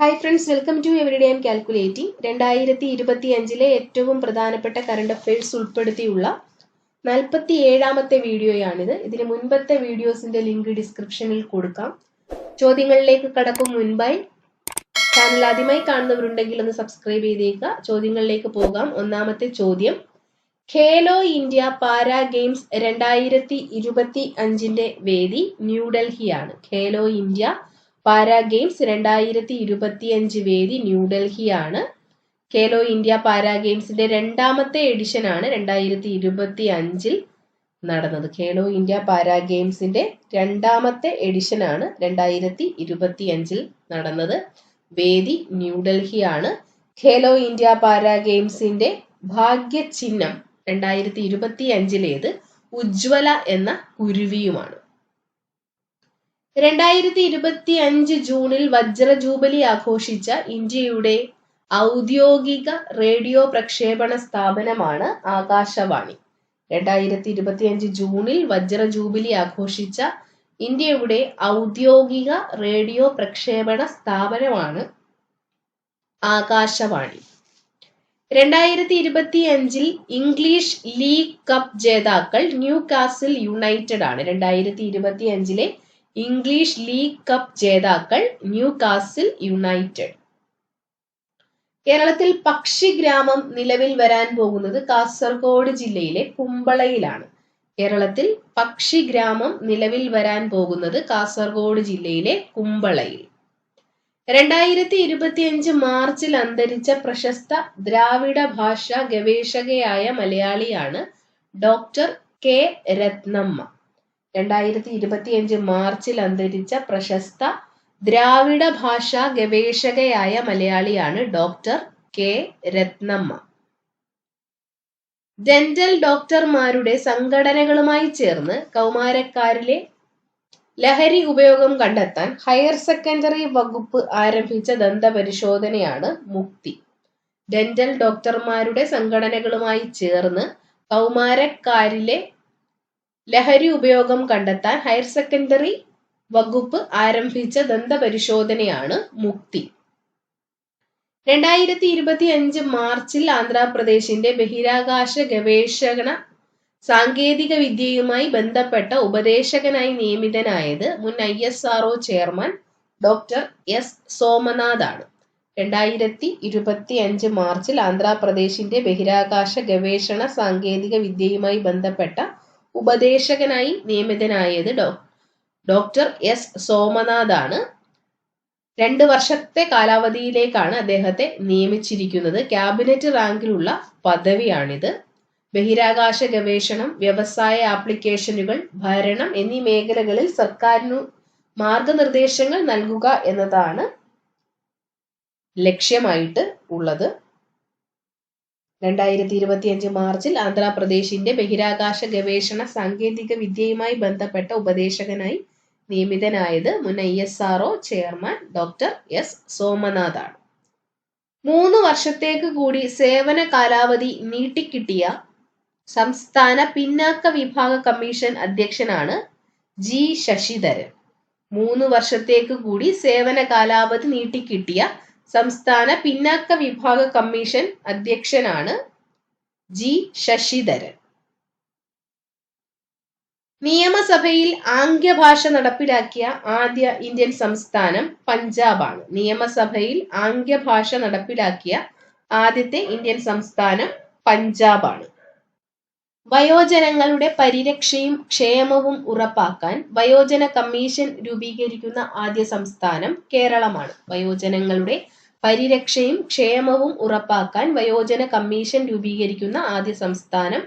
Hi friends welcome to every day calculating രണ്ടായിരത്തി ഇരുപത്തി അഞ്ചിലെ ഏറ്റവും പ്രധാനപ്പെട്ട കറണ്ട് അഫയേഴ്സ് ഉൾപ്പെടുത്തിയുള്ള നാൽപ്പത്തി ഏഴാമത്തെ വീഡിയോയാണിത്. ഇതിന് മുൻപത്തെ വീഡിയോസിന്റെ ലിങ്ക് ഡിസ്ക്രിപ്ഷനിൽ കൊടുക്കാം. ചോദ്യങ്ങളിലേക്ക് കടക്കും മുൻപായി ചാനൽ ആദ്യമായി കാണുന്നവരുണ്ടെങ്കിൽ ഒന്ന് സബ്സ്ക്രൈബ് ചെയ്തേക്കുക. ചോദ്യങ്ങളിലേക്ക് പോകാം. ഒന്നാമത്തെ ചോദ്യം. ഖേലോ ഇന്ത്യ പാരാ ഗെയിംസ് രണ്ടായിരത്തി ഇരുപത്തി അഞ്ചിന്റെ വേദി ന്യൂഡൽഹിയാണ് ഖേലോ ഇന്ത്യ പാരാ ഗെയിംസ് രണ്ടായിരത്തി ഇരുപത്തിയഞ്ച് വേദി ന്യൂഡൽഹിയാണ് കേലോ ഇന്ത്യ പാരാ ഗെയിംസിന്റെ രണ്ടാമത്തെ എഡിഷൻ ആണ് രണ്ടായിരത്തി ഇരുപത്തി അഞ്ചിൽ നടന്നത്. ഖേലോ ഇന്ത്യ പാരാ ഗെയിംസിന്റെ രണ്ടാമത്തെ എഡിഷൻ ആണ് രണ്ടായിരത്തി ഇരുപത്തി അഞ്ചിൽ നടന്നത്. വേദി ന്യൂഡൽഹിയാണ് ഖേലോ ഇന്ത്യ പാരാ ഗെയിംസിന്റെ ഭാഗ്യ ചിഹ്നം രണ്ടായിരത്തി ഇരുപത്തി അഞ്ചിലേത് ഉജ്ജ്വല എന്ന കുരുവിയുമാണ്. രണ്ടായിരത്തി ഇരുപത്തി അഞ്ച് ജൂണിൽ വജ്ര ജൂബിലി ആഘോഷിച്ച ഇന്ത്യയുടെ ഔദ്യോഗിക റേഡിയോ പ്രക്ഷേപണ സ്ഥാപനമാണ് ആകാശവാണി. രണ്ടായിരത്തി ഇരുപത്തി അഞ്ച് ജൂണിൽ വജ്ര ജൂബിലി ആഘോഷിച്ച ഇന്ത്യയുടെ ഔദ്യോഗിക റേഡിയോ പ്രക്ഷേപണ സ്ഥാപനമാണ് ആകാശവാണി. രണ്ടായിരത്തി ഇരുപത്തി അഞ്ചിൽ ഇംഗ്ലീഷ് ലീഗ് കപ്പ് ജേതാക്കൾ ന്യൂ കാസിൽ യുണൈറ്റഡ് ആണ് രണ്ടായിരത്തി ഇരുപത്തി അഞ്ചിലെ ഇംഗ്ലീഷ് ലീഗ് കപ്പ് ജേതാക്കൾ ന്യൂ കാസിൽ യുണൈറ്റഡ്. കേരളത്തിൽ പക്ഷിഗ്രാമം നിലവിൽ വരാൻ പോകുന്നത് കാസർഗോഡ് ജില്ലയിലെ കുമ്പളയിലാണ്. കേരളത്തിൽ പക്ഷിഗ്രാമം നിലവിൽ വരാൻ പോകുന്നത് കാസർഗോഡ് ജില്ലയിലെ കുമ്പളയിൽ. രണ്ടായിരത്തി ഇരുപത്തിയഞ്ച് മാർച്ചിൽ അന്തരിച്ച പ്രശസ്ത ദ്രാവിഡ ഭാഷാ ഗവേഷകയായ മലയാളിയാണ് ഡോക്ടർ കെ രത്നമ്മ. രണ്ടായിരത്തി ഇരുപത്തിയഞ്ച് മാർച്ചിൽ അന്തരിച്ച പ്രശസ്ത ദ്രാവിഡ ഭാഷാ ഗവേഷകയായ മലയാളിയാണ് ഡോക്ടർ കെ രത്നമ്മ. ഡെന്റൽ ഡോക്ടർമാരുടെ സംഘടനകളുമായി ചേർന്ന് കൗമാരക്കാരിലെ ലഹരി ഉപയോഗം കണ്ടെത്താൻ ഹയർ സെക്കൻഡറി വകുപ്പ് ആരംഭിച്ച ദന്തപരിശോധനയാണ് മുക്തി. ഡെന്റൽ ഡോക്ടർമാരുടെ സംഘടനകളുമായി ചേർന്ന് കൗമാരക്കാരിലെ ലഹരി ഉപയോഗം കണ്ടെത്താൻ ഹയർ സെക്കൻഡറി വകുപ്പ് ആരംഭിച്ച ദന്തപരിശോധനയാണ് മുക്തി. രണ്ടായിരത്തി ഇരുപത്തി അഞ്ച് മാർച്ചിൽ ആന്ധ്രാപ്രദേശിന്റെ ബഹിരാകാശ ഗവേഷണ സാങ്കേതിക വിദ്യയുമായി ബന്ധപ്പെട്ട ഉപദേശകനായി നിയമിതനായത് മുൻ I S R O chairman doctor S Somanath ആണ് രണ്ടായിരത്തി ഇരുപത്തി അഞ്ച് മാർച്ചിൽ ആന്ധ്രാപ്രദേശിന്റെ ബഹിരാകാശ ഗവേഷണ സാങ്കേതിക വിദ്യയുമായി ബന്ധപ്പെട്ട ഉപദേശകനായി നിയമിതനായത് ഡോ ഡോക്ടർ എസ് സോമനാഥ് ആണ് രണ്ട് വർഷത്തെ കാലാവധിയിലേക്കാണ് അദ്ദേഹത്തെ നിയമിച്ചിരിക്കുന്നത്. ക്യാബിനറ്റ് റാങ്കിലുള്ള പദവിയാണിത്. ബഹിരാകാശ ഗവേഷണം വ്യവസായ ആപ്ലിക്കേഷനുകൾ ഭരണം എന്നീ മേഖലകളിൽ സർക്കാരിനു മാർഗനിർദ്ദേശങ്ങൾ നൽകുക എന്നതാണ് ലക്ഷ്യമായിട്ട് ഉള്ളത്. രണ്ടായിരത്തി ഇരുപത്തിയഞ്ച് മാർച്ചിൽ ആന്ധ്രാപ്രദേശിന്റെ ബഹിരാകാശ ഗവേഷണ സാങ്കേതിക വിദ്യയുമായി ബന്ധപ്പെട്ട ഉപദേശകനായി നിയമിതനായത് മുൻ I S RO chairman doctor S സോമനാഥാണ്. മൂന്ന് വർഷത്തേക്ക് കൂടി സേവന കാലാവധി നീട്ടിക്കിട്ടിയ സംസ്ഥാന പിന്നാക്ക വിഭാഗ കമ്മീഷൻ അധ്യക്ഷനാണ് ജി ശശിധരൻ. മൂന്ന് വർഷത്തേക്ക് കൂടി സേവന കാലാവധി നീട്ടിക്കിട്ടിയ സംസ്ഥാന പിന്നാക്ക വിഭാഗ കമ്മീഷൻ അധ്യക്ഷനാണ് ജി ശശിധരൻ. നിയമസഭയിൽ ആംഗ്യഭാഷ നടപ്പിലാക്കിയ ആദ്യ ഇന്ത്യൻ സംസ്ഥാനം പഞ്ചാബാണ്. നിയമസഭയിൽ ആംഗ്യഭാഷ നടപ്പിലാക്കിയ ആദ്യത്തെ ഇന്ത്യൻ സംസ്ഥാനം പഞ്ചാബാണ്. വയോജനങ്ങളുടെ പരിരക്ഷയും ക്ഷേമവും ഉറപ്പാക്കാൻ വയോജന കമ്മീഷൻ രൂപീകരിക്കുന്ന ആദ്യ സംസ്ഥാനം കേരളമാണ്. വയോജനങ്ങളുടെ പരിരക്ഷയും ക്ഷേമവും ഉറപ്പാക്കാൻ വയോജന കമ്മീഷൻ രൂപീകരിക്കുന്ന ആദ്യ സംസ്ഥാനം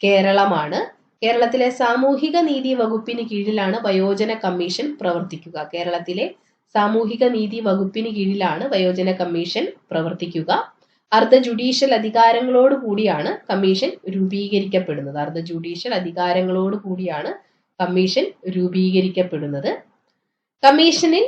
കേരളമാണ്. കേരളത്തിലെ സാമൂഹിക നീതി വകുപ്പിന് കീഴിലാണ് വയോജന കമ്മീഷൻ പ്രവർത്തിക്കുക. കേരളത്തിലെ സാമൂഹിക നീതി വകുപ്പിന് കീഴിലാണ് വയോജന കമ്മീഷൻ പ്രവർത്തിക്കുക. അർദ്ധ ജുഡീഷ്യൽ അധികാരങ്ങളോട് കൂടിയാണ് കമ്മീഷൻ രൂപീകരിക്കപ്പെടുന്നത്. അർദ്ധ ജുഡീഷ്യൽ അധികാരങ്ങളോട് കൂടിയാണ് കമ്മീഷൻ രൂപീകരിക്കപ്പെടുന്നത്. കമ്മീഷനിൽ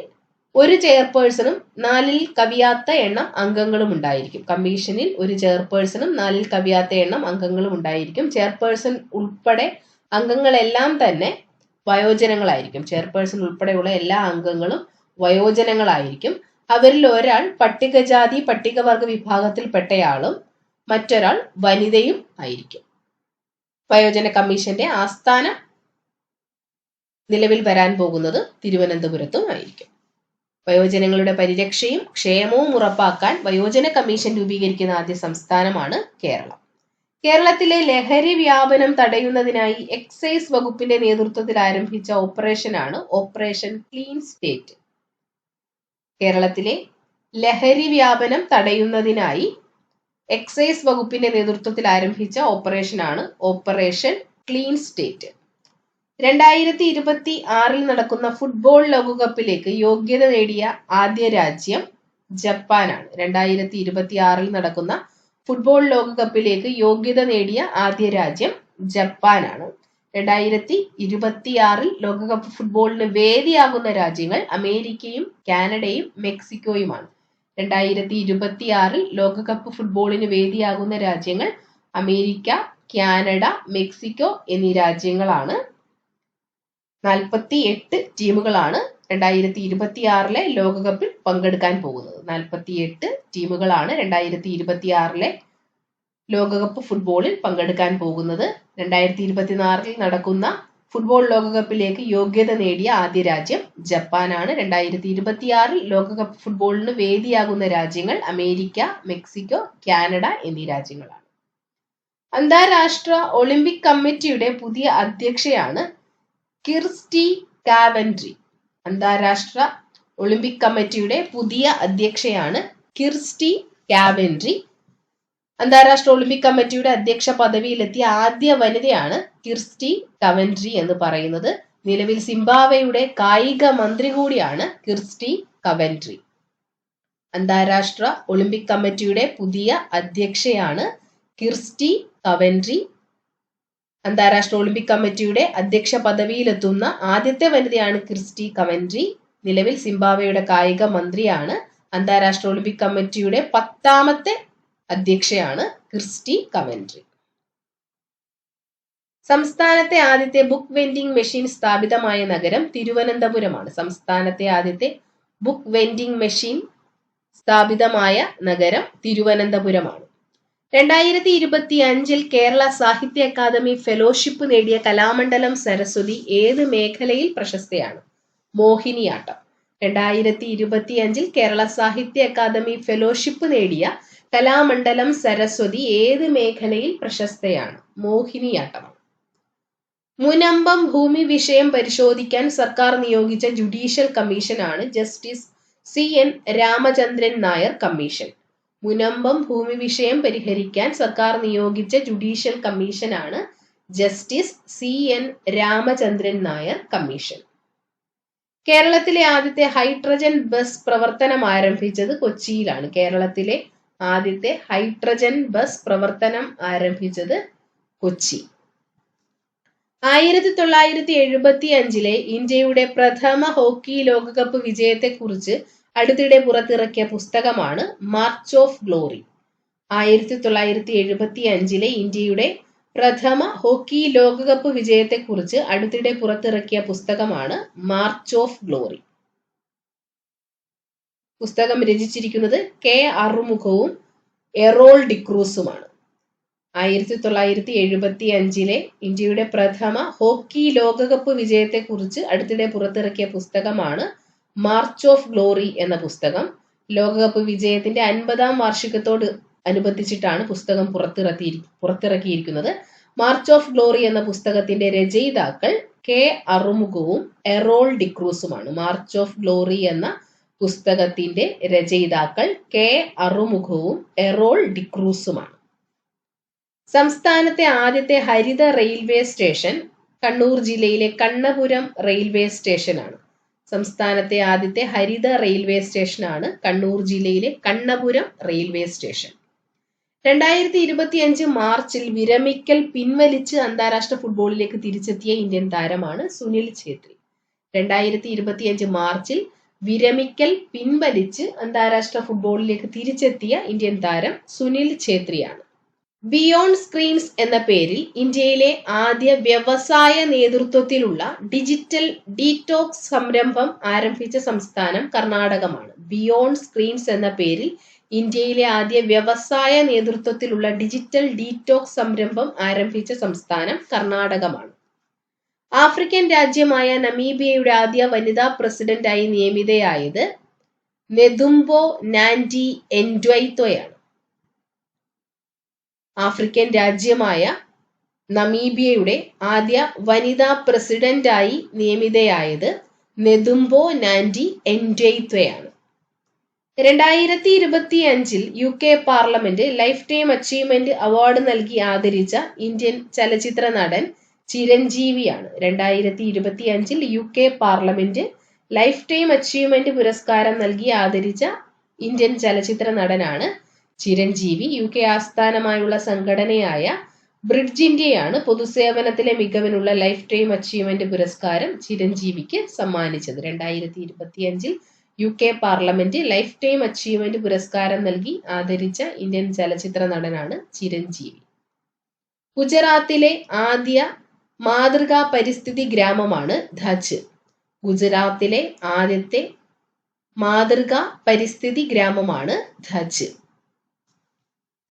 ഒരു ചെയർപേഴ്സണും നാലിൽ കവിയാത്ത എണ്ണം അംഗങ്ങളും ഉണ്ടായിരിക്കും. കമ്മീഷനിൽ ഒരു ചെയർപേഴ്സണും നാലിൽ കവിയാത്ത എണ്ണം അംഗങ്ങളും ഉണ്ടായിരിക്കും. ചെയർപേഴ്സൺ ഉൾപ്പെടെ അംഗങ്ങളെല്ലാം തന്നെ വയോജനങ്ങളായിരിക്കും. ചെയർപേഴ്സൺ ഉൾപ്പെടെയുള്ള എല്ലാ അംഗങ്ങളും വയോജനങ്ങളായിരിക്കും. അവരിൽ ഒരാൾ പട്ടികജാതി പട്ടികവർഗ വിഭാഗത്തിൽപ്പെട്ടയാളും മറ്റൊരാൾ വനിതയും ആയിരിക്കും. വയോജന കമ്മീഷന്റെ ആസ്ഥാനം നിലവിൽ വരാൻ പോകുന്നത് തിരുവനന്തപുരത്തും ആയിരിക്കും. വയോജനങ്ങളുടെ പരിരക്ഷയും ക്ഷേമവും ഉറപ്പാക്കാൻ വയോജന കമ്മീഷൻ രൂപീകരിക്കുന്ന ആദ്യ സംസ്ഥാനമാണ് കേരളം. കേരളത്തിലെ ലഹരി വ്യാപനം തടയുന്നതിനായി എക്സൈസ് വകുപ്പിന്റെ നേതൃത്വത്തിൽ ആരംഭിച്ച ഓപ്പറേഷനാണ് ഓപ്പറേഷൻ ക്ലീൻ സ്റ്റേറ്റ്. കേരളത്തിലെ ലഹരി വ്യാപനം തടയുന്നതിനായി എക്സൈസ് വകുപ്പിന്റെ നേതൃത്വത്തിൽ ആരംഭിച്ച ഓപ്പറേഷനാണ് ഓപ്പറേഷൻ ക്ലീൻ സ്റ്റേറ്റ് രണ്ടായിരത്തി ഇരുപത്തി ആറിൽ നടക്കുന്ന ഫുട്ബോൾ ലോകകപ്പിലേക്ക് യോഗ്യത നേടിയ ആദ്യ രാജ്യം ജപ്പാനാണ്. രണ്ടായിരത്തി ഇരുപത്തി ആറിൽ നടക്കുന്ന ഫുട്ബോൾ ലോകകപ്പിലേക്ക് യോഗ്യത നേടിയ ആദ്യ രാജ്യം ജപ്പാനാണ്. രണ്ടായിരത്തി ഇരുപത്തിയാറിൽ ലോകകപ്പ് ഫുട്ബോളിന് വേദിയാകുന്ന രാജ്യങ്ങൾ അമേരിക്കയും കാനഡയും മെക്സിക്കോയുമാണ്. രണ്ടായിരത്തി ഇരുപത്തിയാറിൽ ലോകകപ്പ് ഫുട്ബോളിന് വേദിയാകുന്ന രാജ്യങ്ങൾ അമേരിക്ക കാനഡ മെക്സിക്കോ എന്നീ രാജ്യങ്ങളാണ്. നാൽപ്പത്തി എട്ട് ടീമുകളാണ് രണ്ടായിരത്തി ഇരുപത്തിയാറിലെ ലോകകപ്പിൽ പങ്കെടുക്കാൻ പോകുന്നത്. നാൽപ്പത്തി എട്ട് ടീമുകളാണ് രണ്ടായിരത്തി ഇരുപത്തിയാറിലെ ലോകകപ്പ് ഫുട്ബോളിൽ പങ്കെടുക്കാൻ പോകുന്നത് രണ്ടായിരത്തി ഇരുപത്തിനാറിൽ നടക്കുന്ന ഫുട്ബോൾ ലോകകപ്പിലേക്ക് യോഗ്യത നേടിയ ആദ്യ രാജ്യം ജപ്പാനാണ്. രണ്ടായിരത്തി ഇരുപത്തിയാറിൽ ലോകകപ്പ് ഫുട്ബോളിന് വേദിയാകുന്ന രാജ്യങ്ങൾ അമേരിക്ക മെക്സിക്കോ കാനഡ എന്നീ രാജ്യങ്ങളാണ്. അന്താരാഷ്ട്ര ഒളിമ്പിക് കമ്മിറ്റിയുടെ പുതിയ അധ്യക്ഷയാണ് കിർസ്റ്റി കാവൻട്രി. അന്താരാഷ്ട്ര ഒളിമ്പിക് കമ്മിറ്റിയുടെ പുതിയ അധ്യക്ഷയാണ് കിർസ്റ്റി കാവൻട്രി. അന്താരാഷ്ട്ര ഒളിമ്പിക് കമ്മിറ്റിയുടെ അധ്യക്ഷ പദവിയിലെത്തിയ ആദ്യ വനിതയാണ് കിർസ്റ്റി കവൻട്രി എന്ന് പറയുന്നത്. നിലവിൽ സിംബാവയുടെ കായിക മന്ത്രി കൂടിയാണ് കിർസ്റ്റി കവൻട്രി. അന്താരാഷ്ട്ര ഒളിമ്പിക് കമ്മിറ്റിയുടെ പുതിയ അധ്യക്ഷയാണ് കിർസ്റ്റി കവൻട്രി. അന്താരാഷ്ട്ര ഒളിമ്പിക് കമ്മിറ്റിയുടെ അധ്യക്ഷ പദവിയിലെത്തുന്ന ആദ്യത്തെ വനിതയാണ് ക്രിസ്റ്റി കവൻട്രി. നിലവിൽ സിംബാവയുടെ കായിക മന്ത്രിയാണ്. അന്താരാഷ്ട്ര ഒളിമ്പിക് കമ്മിറ്റിയുടെ പത്താമത്തെ അധ്യക്ഷയാണ് ക്രിസ്റ്റി കവൻട്രി സംസ്ഥാനത്തെ ആദ്യത്തെ ബുക്ക് വെൻഡിംഗ് മെഷീൻ സ്ഥാപിതമായ നഗരം തിരുവനന്തപുരമാണ്. സംസ്ഥാനത്തെ ആദ്യത്തെ ബുക്ക് വെൻഡിംഗ് മെഷീൻ സ്ഥാപിതമായ നഗരം തിരുവനന്തപുരമാണ്. രണ്ടായിരത്തി ഇരുപത്തി അഞ്ചിൽ കേരള സാഹിത്യ അക്കാദമി ഫെലോഷിപ്പ് നേടിയ കലാമണ്ഡലം സരസ്വതി ഏത് മേഖലയിൽ പ്രശസ്തയാണ്? മോഹിനിയാട്ടം. രണ്ടായിരത്തി ഇരുപത്തി അഞ്ചിൽ കേരള സാഹിത്യ അക്കാദമി ഫെലോഷിപ്പ് നേടിയ കലാമണ്ഡലം സരസ്വതി ഏത് മേഖലയിൽ പ്രശസ്തയാണ്? മോഹിനിയാട്ടം. മുനമ്പം ഭൂമി വിഷയം പരിശോധിക്കാൻ സർക്കാർ നിയോഗിച്ച ജുഡീഷ്യൽ കമ്മീഷനാണ് justice C N Ramachandran Nair commission. Munambam ഭൂമി വിഷയം പരിഹരിക്കാൻ സർക്കാർ നിയോഗിച്ച ജുഡീഷ്യൽ കമ്മീഷനാണ് justice C N Ramachandran Nair commission. കേരളത്തിലെ ആദ്യത്തെ ഹൈഡ്രജൻ ബസ് പ്രവർത്തനം ആരംഭിച്ചത് കൊച്ചിയിലാണ്. കേരളത്തിലെ ആദ്യത്തെ ഹൈഡ്രജൻ ബസ് പ്രവർത്തനം ആരംഭിച്ചത് കൊച്ചി. ആയിരത്തി തൊള്ളായിരത്തി എഴുപത്തി അഞ്ചിലെ ഇന്ത്യയുടെ പ്രഥമ ഹോക്കി ലോകകപ്പ് വിജയത്തെക്കുറിച്ച് അടുത്തിടെ പുറത്തിറക്കിയ പുസ്തകമാണ് മാർച്ച് ഓഫ് ഗ്ലോറി ആയിരത്തി തൊള്ളായിരത്തി എഴുപത്തി അഞ്ചിലെ ഇന്ത്യയുടെ പ്രഥമ ഹോക്കി ലോകകപ്പ് വിജയത്തെക്കുറിച്ച് അടുത്തിടെ പുറത്തിറക്കിയ പുസ്തകമാണ് മാർച്ച് ഓഫ് ഗ്ലോറി പുസ്തകം രചിച്ചിരിക്കുന്നത് കെ അറുമുഖവും എറോൾ ഡിക്രൂസുമാണ് ആയിരത്തി തൊള്ളായിരത്തി എഴുപത്തി അഞ്ചിലെ ഇന്ത്യയുടെ പ്രഥമ ഹോക്കി ലോകകപ്പ് വിജയത്തെക്കുറിച്ച് അടുത്തിടെ പുറത്തിറക്കിയ പുസ്തകമാണ് മാർച്ച് ഓഫ് ഗ്ലോറി എന്ന പുസ്തകം. ലോകകപ്പ് വിജയത്തിന്റെ അൻപതാം വാർഷികത്തോട് അനുബന്ധിച്ചിട്ടാണ് പുസ്തകം പുറത്തിറക്കി പുറത്തിറക്കിയിരിക്കുന്നത്. മാർച്ച് ഓഫ് ഗ്ലോറി എന്ന പുസ്തകത്തിന്റെ രചയിതാക്കൾ കെ അറുമുഖവും എറോൾ ഡിക്രൂസുമാണ്. മാർച്ച് ഓഫ് ഗ്ലോറി എന്ന പുസ്തകത്തിന്റെ രചയിതാക്കൾ കെ അറുമുഖവും എറോൾ ഡിക്രൂസുമാണ്. സംസ്ഥാനത്തെ ആദ്യത്തെ ഹരിത റെയിൽവേ സ്റ്റേഷൻ കണ്ണൂർ ജില്ലയിലെ കണ്ണപുരം റെയിൽവേ സ്റ്റേഷനാണ്. സംസ്ഥാനത്തെ ആദ്യത്തെ ഹരിത റെയിൽവേ സ്റ്റേഷനാണ് കണ്ണൂർ ജില്ലയിലെ കണ്ണപുരം റെയിൽവേ സ്റ്റേഷൻ. രണ്ടായിരത്തി ഇരുപത്തിയഞ്ച് മാർച്ചിൽ വിരമിക്കൽ പിൻവലിച്ച് അന്താരാഷ്ട്ര ഫുട്ബോളിലേക്ക് തിരിച്ചെത്തിയ ഇന്ത്യൻ താരമാണ് സുനിൽ ഛേത്രി. രണ്ടായിരത്തി ഇരുപത്തിയഞ്ച് മാർച്ചിൽ വിരമിക്കൽ പിൻവലിച്ച് അന്താരാഷ്ട്ര ഫുട്ബോളിലേക്ക് തിരിച്ചെത്തിയ ഇന്ത്യൻ താരം സുനിൽ ഛേത്രിയാണ്. ബിയോണ്ട് സ്ക്രീൻസ് എന്ന പേരിൽ ഇന്ത്യയിലെ ആദ്യ വ്യവസായ നേതൃത്വത്തിലുള്ള ഡിജിറ്റൽ ഡീറ്റോക്സ് സംരംഭം ആരംഭിച്ച സംസ്ഥാനം കർണാടകമാണ്. ബിയോണ്ട് സ്ക്രീൻസ് എന്ന പേരിൽ ഇന്ത്യയിലെ ആദ്യ വ്യവസായ നേതൃത്വത്തിലുള്ള ഡിജിറ്റൽ ഡീറ്റോക്സ് സംരംഭം ആരംഭിച്ച സംസ്ഥാനം കർണാടകമാണ്. ആഫ്രിക്കൻ രാജ്യമായ നമീബിയയുടെ ആദ്യ വനിതാ പ്രസിഡന്റായി നിയമിതയായത് നെതുംബോ നാൻഡി എൻഡ്വൈത്തോയാണ് ആഫ്രിക്കൻ രാജ്യമായ നമീബിയയുടെ ആദ്യ വനിതാ പ്രസിഡന്റായി നിയമിതയായത് നെതുംബോ നാൻഡി എൻഡ്വൈത്വയാണ്. രണ്ടായിരത്തി ഇരുപത്തി അഞ്ചിൽ U K parliament lifetime achievement award നൽകി ആദരിച്ച ഇന്ത്യൻ ചലച്ചിത്ര നടൻ ചിരഞ്ജീവിയാണ്. രണ്ടായിരത്തി ഇരുപത്തി അഞ്ചിൽ U K parliament lifetime achievement പുരസ്കാരം നൽകി ആദരിച്ച ഇന്ത്യൻ ചലച്ചിത്ര നടനാണ് ചിരഞ്ജീവി. യു കെ ആസ്ഥാനമായുള്ള സംഘടനയായ ബ്രിഡ്ജ് ഇന്ത്യയാണ് പൊതുസേവനത്തിലെ മികവിനുള്ള ലൈഫ് ടൈം അച്ചീവ്മെന്റ് പുരസ്കാരം ചിരഞ്ജീവിക്ക് സമ്മാനിച്ചത്. രണ്ടായിരത്തി ഇരുപത്തിയഞ്ചിൽ U K parliament lifetime achievement പുരസ്കാരം നൽകി ആദരിച്ച ഇന്ത്യൻ ചലച്ചിത്ര നടനാണ് ചിരഞ്ജീവി. ഗുജറാത്തിലെ ആദ്യ മാതൃകാ പരിസ്ഥിതി ഗ്രാമമാണ് ധജ്. ഗുജറാത്തിലെ ആദ്യത്തെ മാതൃകാ പരിസ്ഥിതി ഗ്രാമമാണ് ധച്ച്